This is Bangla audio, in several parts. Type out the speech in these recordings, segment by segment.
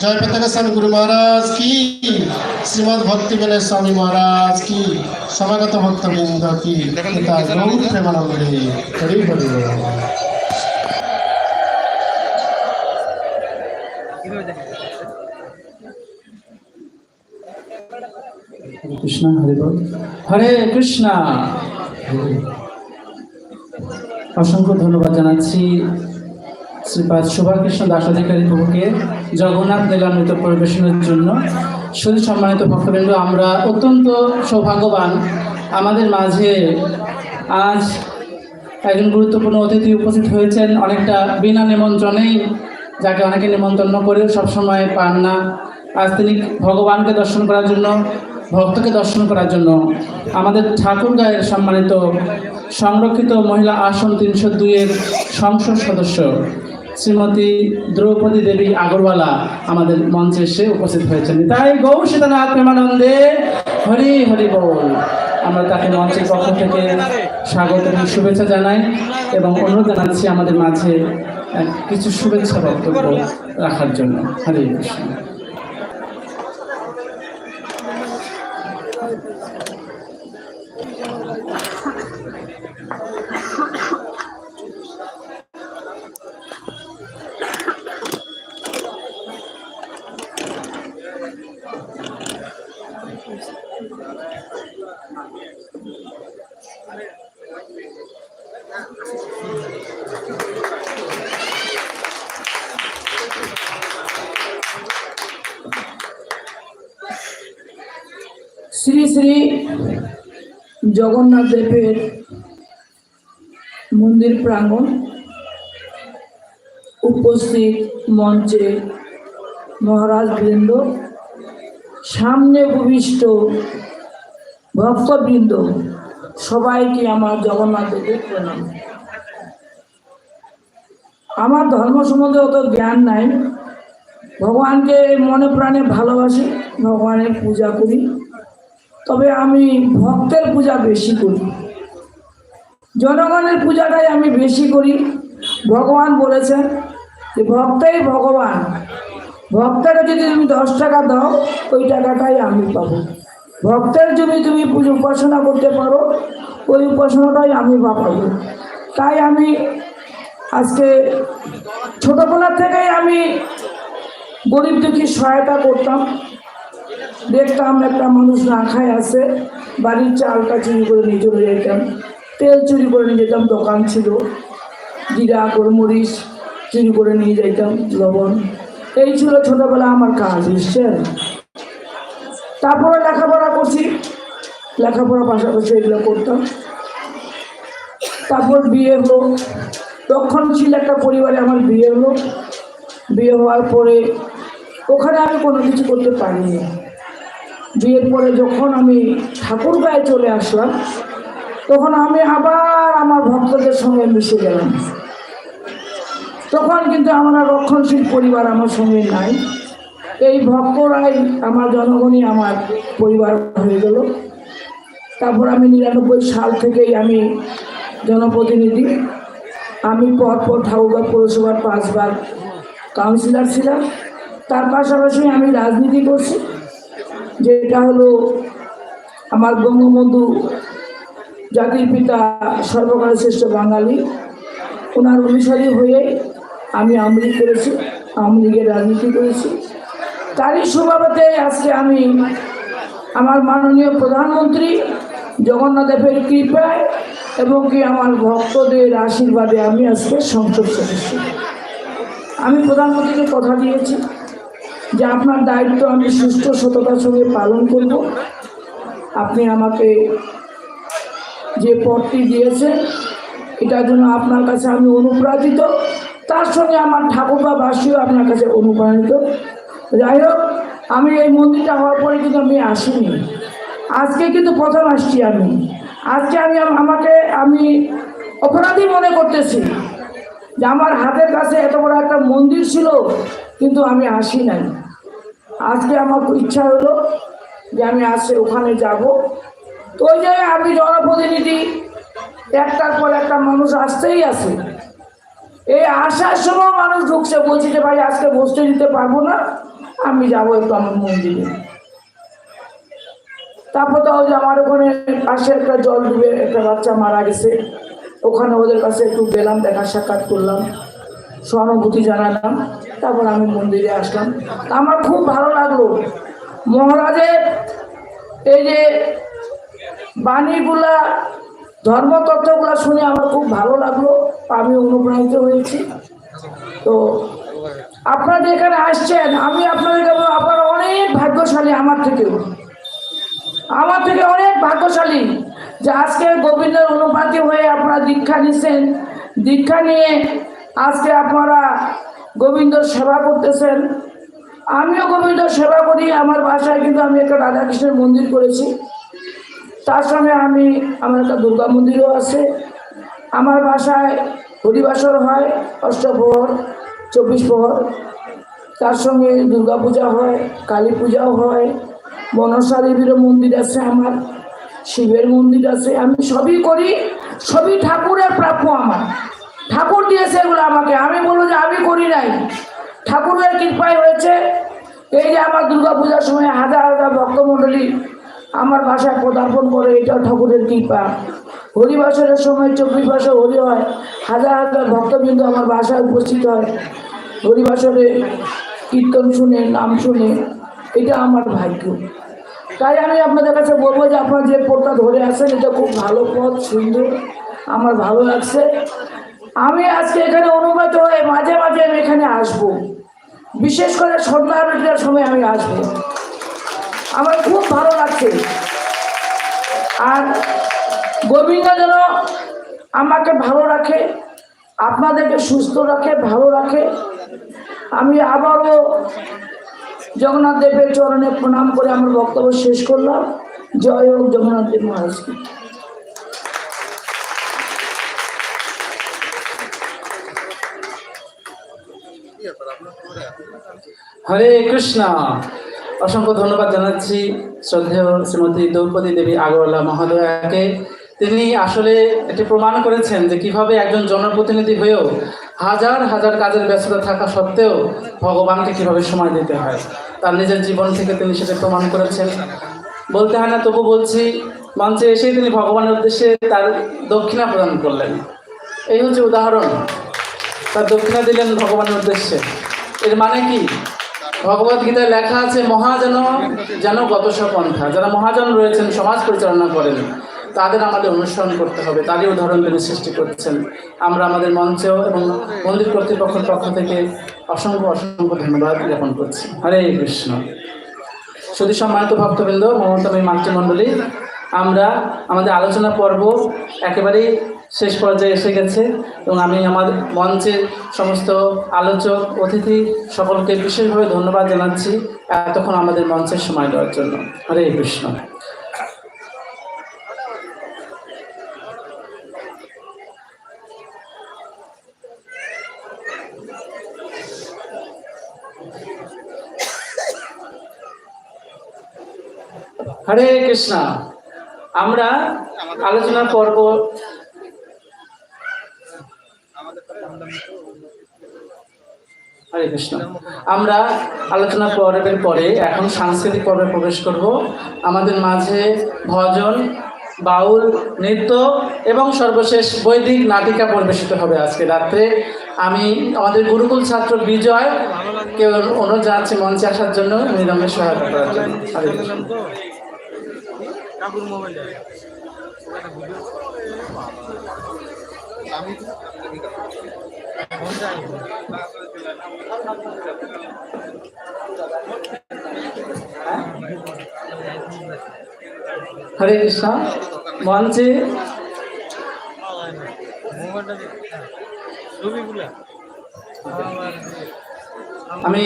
জয় পতাকা স্বামী গুরু মহারাজ কি? শ্রীমদ ভক্তি বেলের স্বামী মহারাজ কি? সমাগত ভক্তবৃন্দ কি? প্রেমানন্দে হরি হরি কৃষ্ণ হরে হরে কৃষ্ণ। অসংখ্য ধন্যবাদ জানাচ্ছি। শ্রীপাদ শোভাকৃষ্ণ দাস অধিকারী প্রভুকে জগন্নাথ লীলামৃত পরিবেশনের জন্য শুধু সম্মানিত ভক্তবৃন্দ, আমরা অত্যন্ত সৌভাগ্যবান আমাদের মাঝে আজ একজন গুরুত্বপূর্ণ অতিথি উপস্থিত হয়েছেন। অনেকটা বিনা নিমন্ত্রণেই যাকে অনেকে নিমন্ত্রণ করেও সবসময় পান না। আজ তিনি ভগবানকে দর্শন করার জন্য, ভক্তকে দর্শন করার জন্য আমাদের ঠাকুর গায়ের সম্মানিত সংরক্ষিত মহিলা আসন তিনশো দুইয়ের সংসদ সদস্য শ্রীমতী দ্রৌপদী দেবী আগরওয়ালা আমাদের মঞ্চে এসে উপস্থিত হয়েছেন। তাই গৌ সীতানাথ প্রেমানন্দে হরি হরি বল। আমরা তাকে মঞ্চের পক্ষ থেকে স্বাগত এবং শুভেচ্ছা জানাই এবং অনুরোধ জানাচ্ছি আমাদের মাঝে কিছু শুভেচ্ছা বক্তব্য রাখার জন্য। হরে কৃষ্ণ। শ্রী শ্রী জগন্নাথ দেবের মন্দির প্রাঙ্গণ উপস্থিত মঞ্চে মহারাজ বৃন্দ সামনে ভূমিষ্ঠ ভক্তবৃন্দ, সবাইকে আমার জগন্নাথ দেবের প্রণাম। আমার ধর্ম সম্বন্ধে অত জ্ঞান নাই। ভগবানকে মনে প্রাণে ভালোবাসি, ভগবানের পূজা করি। তবে আমি ভক্তের পূজা বেশি করি। জনগণের পূজাটাই আমি বেশি করি। ভগবান বলেছেন যে, ভক্তই ভগবান। ভক্তকে যদি তুমি দশ টাকা দাও, ওই টাকাটাই আমি পাবো। ভক্তের যদি তুমি পুজো উপাসনা করতে পারো, ওই উপাসনাটাই আমি পাবো। তাই আমি আজকে ছোটোবেলার থেকেই আমি গরিব দুঃখী সহায়তা করতাম। দেখতাম একটা মানুষ না খায় আছে, বাড়ির চালটা চুরি করে নিয়ে চলে যেতাম, তেল চুরি করে নিয়ে যেতাম, দোকান ছিল, জিরা, গোলমরিচ চুরি করে নিয়ে যেতাম লবণ। এই ছিল ছোটোবেলা আমার কাজ বুঝছেন তারপরে লেখাপড়া করছি, লেখাপড়া পাশাপাশি এগুলো করতাম। তারপর বিয়ে হলো রক্ষণশীল একটা পরিবারে আমার বিয়ে হলো। বিয়ে হওয়ার পরে ওখানে আমি কোনো কিছু করতে পারিনি। বিয়ের পরে যখন আমি ঠাকুর গায়ে চলে আসলাম, তখন আমি আবার আমার ভক্তদের সঙ্গে মিশে গেলাম। তখন কিন্তু আমার রক্ষণশীল পরিবার আমার সঙ্গে নাই। এই ভক্তরাই আমার জনগণই আমার পরিবার হয়ে গেল। তারপর আমি নিরানব্বই সাল থেকেই আমি জনপ্রতিনিধি। আমি পরপর ঠাকুরগাঁ পৌরসভার পাঁচবার কাউন্সিলর ছিলাম। তার পাশাপাশি আমি রাজনীতি করছি, যেটা হলো আমার বঙ্গবন্ধু জাতির পিতা সর্বকালের শ্রেষ্ঠ বাঙালি। ওনার অনুসারী হয়ে আমি আমলিগ করেছি, আওয়ামী লীগের রাজনীতি করেছি। তারই স্বভাবতে আজকে আমি আমার মাননীয় প্রধানমন্ত্রী জগন্নাথ দেবের কৃপায় এবং কি আমার ভক্তদের আশীর্বাদে আমি আজকে সংসদ সদস্য। আমি প্রধানমন্ত্রীকে কথা দিয়েছি যে আপনার দায়িত্ব আমি সুস্থ সততার সঙ্গে পালন করব। আপনি আমাকে যে পদটি দিয়েছেন, এটার জন্য আপনার কাছে আমি অনুপ্রাণিত। তার সঙ্গে আমার ঠাকুর বা ঠাকুরবাবাসীও আপনার কাছে অনুপ্রাণিত। যাই হোক, আমি এই মন্দিরটা হওয়ার পরে কিন্তু আমি আসিনি। আজকে কিন্তু প্রথম আসছি আমি। আজকে আমি আমাকে আমি অপরাধী মনে করতেছি যে আমার হাতের কাছে এত বড় একটা মন্দির ছিল, কিন্তু আমি আসি নাই। আজকে আমার ইচ্ছা হলো যে আমি আজকে ওখানে যাব। তো ওই জায়গায় আমি জনপ্রতিনিধি, একটার পর একটা মানুষ আসতেই আছে। এই আসার সময় মানুষ ঢুকছে, বলছি যে ভাই, আজকে বসতে দিতে পারব না, আমি যাব একটু আমার মন্দিরে। তারপর তো ওই যে আমার ওখানে পাশে একটা জল ডুবে একটা বাচ্চা মারা গেছে। ওখানে ওদের কাছে একটু গেলাম, দেখা সাক্ষাৎ করলাম। সহানুভূতি জানালাম। তারপর আমি মন্দিরে আসলাম। আমার খুব ভালো লাগল। মহারাজের এই যে বাণীগুলা, ধর্মতত্ত্বগুলা শুনে আমার খুব ভালো লাগল। আমি অনুপ্রাণিত হয়েছি। তো আপনারা এখানে আসছেন। আমি আপনাদেরকে বলব আপনারা অনেক ভাগ্যশালী আমার থেকেও। আমার থেকে অনেক ভাগ্যশালী যে আজকে গোবিন্দের অনুপাতি হয়ে আপনারা দীক্ষা নিছেন দীক্ষা নিয়ে আজকে আপনারা গোবিন্দর সেবা করতেছেন। আমিও গোবিন্দ সেবা করি, আমার বাসায় কিন্তু আমি একটা রাধাকৃষ্ণের মন্দির করেছি। তার সঙ্গে আমি, আমার একটা দুর্গা মন্দিরও আছে। আমার বাসায় হরিবাসর হয়, অষ্টপ্রহর, চব্বিশ প্রহর। তার সঙ্গে দুর্গা পূজা হয় কালী পূজাও হয়। মনসা দেবীরও মন্দির আছে আমার, শিবের মন্দির আছে, আমি সবই করি, সবই ঠাকুরের প্রাপ্য আমার। ঠাকুর দিয়েছে এগুলো আমাকে, আমি বলব যে আমি করি নাই। ঠাকুরের কৃপায় হয়েছে। এই যে আমার দুর্গা পূজার সময় হাজার হাজার ভক্তমণ্ডলী আমার বাসায় পদার্পণ করে, এটাও ঠাকুরের কৃপা। হরিবাসরের সময় চব্বিশ বছর হরি হয়, হাজার হাজার ভক্তবৃন্দ আমার বাসায় উপস্থিত হয়। হরিবাসরে কীর্তন শুনে, নাম শুনে এটা আমার ভাগ্য। তাই আমি আপনাদের কাছে বলব যে আপনারা যে পথটা ধরে আছেন, এটা খুব ভালো পথ, সুন্দর। আমার ভালো লাগছে। আমি আজকে এখানে অনুমত হয়ে মাঝে মাঝে আমি এখানে আসব। বিশেষ করে সন্ধ্যা আরতির সময় আমি আসব। আমার খুব ভালো লাগছে। আর গোবিন্দ যেন আমাকে ভালো রাখে, আপনাদেরকে সুস্থ রাখে, ভালো রাখে। আমি আবারও জগন্নাথ দেবের চরণে প্রণাম করে আমার বক্তব্য শেষ করলাম। জয় হোক জগন্নাথ দেব মহারাজকে হরে কৃষ্ণ। অসংখ্য ধন্যবাদ জানাচ্ছি শ্রদ্ধেয় শ্রীমতী দ্রৌপদী দেবী আগরওয়ালা মহোদয়াকে। তিনি আসলে এটি প্রমাণ করেছেন যে কীভাবে একজন জনপ্রতিনিধি হয়েও হাজার হাজার কাজের ব্যস্ততা থাকা সত্ত্বেও ভগবানকে কীভাবে সময় দিতে হয়? তার নিজের জীবন থেকে তিনি সেটা প্রমাণ করেছেন। বলতে হয় না, তবু বলছি, মঞ্চে এসেই তিনি ভগবানের উদ্দেশ্যে তার দক্ষিণা প্রদান করলেন। এই হচ্ছে উদাহরণ। তার দক্ষিণা দিলেন ভগবানের উদ্দেশ্যে। এর মানে কি? ভগবত গীতায় লেখা আছে মহাজন যেন গতস পন্থা। যারা মহাজন রয়েছেন, সমাজ পরিচালনা করেন তাদের আমাদের অনুসরণ করতে হবে তারই উদাহরণ তিনি সৃষ্টি করছেন। আমরা আমাদের মঞ্চেও এবং মন্দির কর্তৃপক্ষের পক্ষ থেকে অসংখ্য অসংখ্য ধন্যবাদ জ্ঞাপন করছি। হরে কৃষ্ণ। শুধু সম্মানিত ভক্তবৃন্দ মমতামী মাতৃমণ্ডলী, আমরা আমাদের আলোচনা পর্ব একেবারেই শেষ পর্যায়ে এসে গেছে এবং আমি আমার মঞ্চের সমস্ত আলোচক, অতিথি সকলকে বিশেষভাবে ধন্যবাদ জানাচ্ছি এতক্ষণ আমাদের মঞ্চের সময় দেওয়ার জন্য। হরে কৃষ্ণ। হরে কৃষ্ণ আমরা আলোচনা পর্ব হরে কৃষ্ণ আমরা আলোচনা পর্বের পরে এখন সাংস্কৃতিক পর্বে প্রবেশ করব আমাদের মাঝে ভজন বাউল নৃত্য এবং সর্বশেষ বৈদিক নাটিকা পরিবেশিত হবে আজকে রাত্রে আমি আমাদের গুরুকুল ছাত্র বিজয় কেউ অনুরোধ জানাচ্ছি মঞ্চে আসার জন্য নিরমের সহায়তা করার জন্য হরে কৃষ্ণ হরে কৃষ্ণ মঞ্চে আমি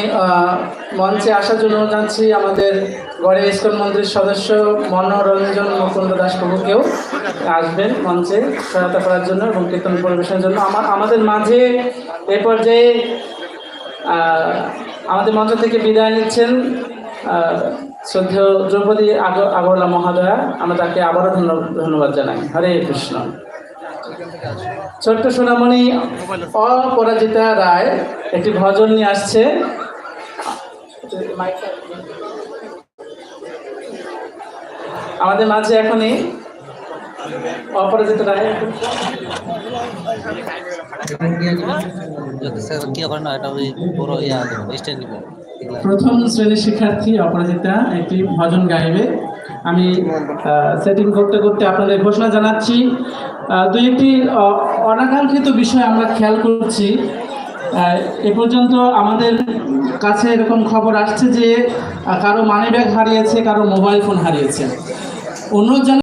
মঞ্চে আসার জন্য জানছি আমাদের গড়ে ইস্কন মন্দিরের সদস্য মনোরঞ্জন মুকুন্দ দাস প্রভুকেও আসবেন মঞ্চে সহায়তা করার জন্য এবং কীর্তন পরিবেশনের জন্য। আমার আমাদের মাঝে এ পর্যায়ে আমাদের মঞ্চ থেকে বিদায় নিচ্ছেন শ্রদ্ধেয় দ্রৌপদী আগ- আগরওয়ালা মহাদয়া। আমরা তাকে আবারও ধন্য- ধন্যবাদ জানাই। হরে কৃষ্ণ। ছোট্ট সোনামণি অপরাজিতা রায় একটি ভজন নিয়ে আসছে। আমাদের মাঝে এখনই অপরাজিত রায় প্রথম শ্রেণির শিক্ষার্থী অপরাজিতা, একটি ভজন গাইবে। আমি সেটিং করতে করতে আপনাদের ঘোষণা জানাচ্ছি। দুই একটি অনাকাঙ্ক্ষিত বিষয় আমরা খেয়াল করছি। এ পর্যন্ত আমাদের কাছে এরকম খবর আসছে যে কারও মানিব্যাগ হারিয়েছে, কারও মোবাইল ফোন হারিয়েছে। জন